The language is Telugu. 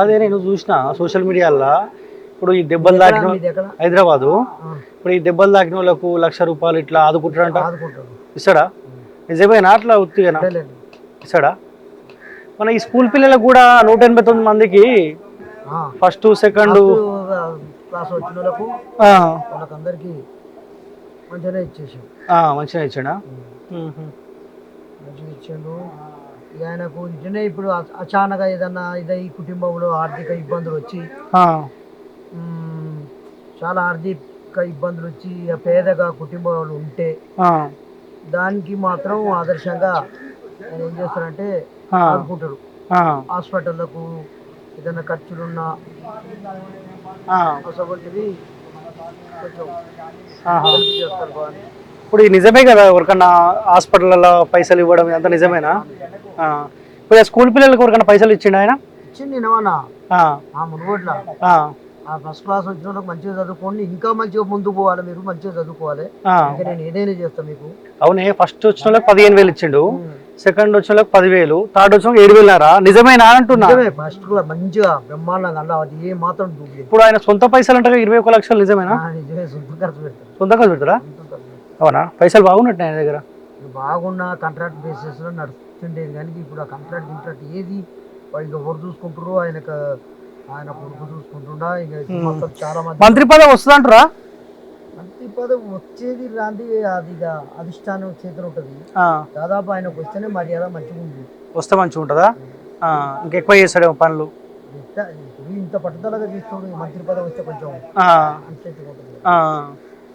అదే నేను చూసిన సోషల్ మీడియాలో ఇప్పుడు ఈ దెబ్బలు తాకిన హైదరాబాదు. ఇప్పుడు ఈ దెబ్బలు తాకిన వాళ్ళకు లక్ష రూపాయలు ఇట్లా ఆదుకుంటారంట. ఇస్తాడా? నిజమేనా అట్లా ఉత్తిగానా. ఇస్తాడా? మన ఈ స్కూల్ పిల్లలకు కూడా నూట ఎనభై తొమ్మిది మందికి ఫస్ట్ సెకండ్ క్లాస్ వచ్చిన వాళ్ళకు ఇచ్చేసాం మంచిగా ఇచ్చాడా? మంచిగా ఇచ్చిండు. ఆయనకు ఇట్లనే ఇప్పుడు అచానక ఏదన్నా ఇదై కుటుంబంలో ఆర్థిక ఇబ్బందులు వచ్చి చాలా ఆర్థిక ఇబ్బందులు వచ్చి పేదగా కుటుంబాలు ఉంటే దానికి మాత్రం ఆదర్శంగా ఏం చేస్తారంటే ఆదుకుంటారు. హాస్పిటల్లకు ఏదైనా ఖర్చులున్నా కొంచెం హెల్ప్ చేస్తారు ఇప్పుడు నిజమే కదా ఎవరికన్నా హాస్పిటల్లో పైసలు ఇవ్వడం అంత నిజమేనా. ఇప్పుడు స్కూల్ పిల్లలకు ఎవరికన్నా పైసలు ఇచ్చిండు ఆయన? ఆ. ఫస్ట్ క్లాస్ వచ్చిన వాళ్ళకి మంచిగా చదువుకోండి. ఇంకా మంచిగా ముందుకు పోవాలి మీరు మంచిగా చదువుకోవాలి. ఇంకా నేను ఏదైనా చేస్తాను మీకు. అవునే ఫస్ట్ వచ్చిన వాళ్ళకి పదిహేను వేలు ఇచ్చిండు. సెకండ్ వచ్చిన వాళ్ళకి పదివేలు. థర్డ్ వచ్చిన ఏడు వేలున్నారా నిజమేనా అంటున్నా? ఫస్ట్ క్లాస్ మంచిగా బ్రహ్మాండంగా అలా అది ఏ మాత్రం ఇప్పుడు ఆయన సొంత పైసలు అంటే ఇరవై ఒక లక్షలు నిజమేనా? నిజమే సొంత ఖర్చు పెడతారు. సొంతంగా పెడతారా? సొంత ఖర్చు పెడతారు. అవునా? పైసలు బాగున్నట్టు ఆయన దగ్గర. బాగున్న కాంట్రాక్ట్ బేసిస్లో నడుస్తుండేది కానీ ఇప్పుడు ఆ కాంట్రాక్ట్ గింట్రాక్ట్ ఏది? వాళ్ళు ఇంకా ఎవరు చూసుకుంటారు ఆయనకు ఆయన కొడుకు చూసుకుంటుండా? ఇంకా చాలా మంది మంత్రి పదవి వస్తుందంటారా? మంత్రి పదవి వచ్చేది రాంది అది అధిష్టానం చేతులు ఉంటుంది. దాదాపు ఆయనకు వస్తేనే మర్యాద మంచిగా ఉంది. వస్తే మంచిగా ఉంటుందా? ఇంకెక్కువ చేస్తాడేమో పనులు. ఇంత పట్టుదలగా తీసుకోవడం మంత్రి పదవి వస్తే కొంచెం